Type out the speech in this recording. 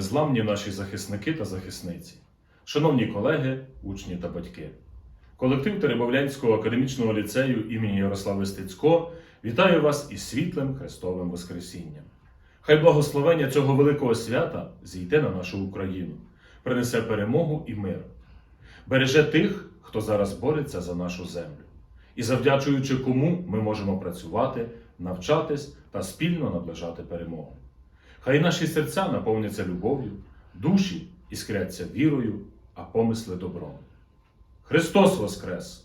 незламні наші захисники та захисниці, шановні колеги, учні та батьки. Колектив Теребовлянського академічного ліцею імені Ярослава Стецько вітає вас із світлим Христовим Воскресінням. Хай благословення цього великого свята зійде на нашу Україну, принесе перемогу і мир, береже тих, хто зараз бореться за нашу землю, і завдячуючи кому ми можемо працювати, навчатись та спільно наближати перемогу. Хай наші серця наповняться любов'ю, душі іскряться вірою, а помисли добром. Христос Воскрес!